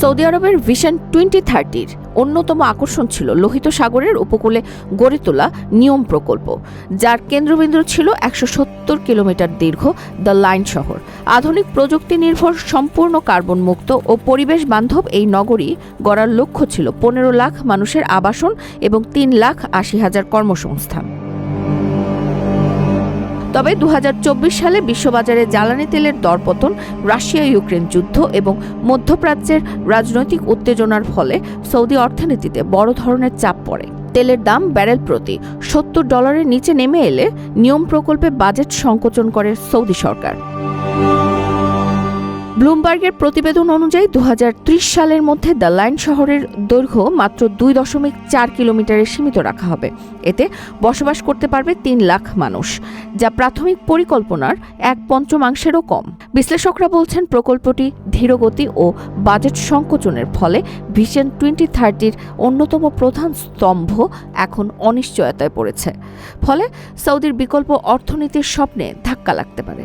Saudi আরবের vision twenty থার্টির অন্যতম আকর্ষণ ছিল লোহিত সাগরের উপকূলে গড়ে তোলা নিয়ম প্রকল্প, যার কেন্দ্রবিন্দু ছিল একশো সত্তর কিলোমিটার দীর্ঘ দ্য লাইন শহর। আধুনিক প্রযুক্তি নির্ভর, সম্পূর্ণ কার্বন মুক্ত ও পরিবেশ বান্ধব এই নগরী গড়ার লক্ষ্য ছিল পনেরো লাখ মানুষের আবাসন এবং তিন লাখ আশি হাজার কর্মসংস্থান। তবে দু হাজার চব্বিশ সালে বিশ্ববাজারে জ্বালানি তেলের দরপতন, রাশিয়া ইউক্রেন যুদ্ধ এবং মধ্যপ্রাচ্যের রাজনৈতিক উত্তেজনার ফলে সৌদি অর্থনীতিতে বড় ধরনের চাপ পড়ে। তেলের দাম ব্যারেল প্রতি সত্তর ডলারের নিচে নেমে এলে নিয়ম প্রকল্পে বাজেট সংকোচন করে সৌদি সরকার। ব্লুমবার্গের প্রতিবেদন অনুযায়ী দু হাজার ত্রিশ সালের মধ্যে দ্য লাইন শহরের দৈর্ঘ্য মাত্র দুই দশমিক চার কিলোমিটারে সীমিত রাখা হবে। এতে বসবাস করতে পারবে তিন লাখ মানুষ, যা প্রাথমিক পরিকল্পনার এক পঞ্চমাংশেরও কম। বিশ্লেষকরা বলছেন, প্রকল্পটি ধীরগতি ও বাজেট সংকোচনের ফলে ভিশন টোয়েন্টি থার্টির অন্যতম প্রধান স্তম্ভ এখন অনিশ্চয়তায় পড়েছে। ফলে সৌদির বিকল্প অর্থনীতির স্বপ্নে ধাক্কা লাগতে পারে।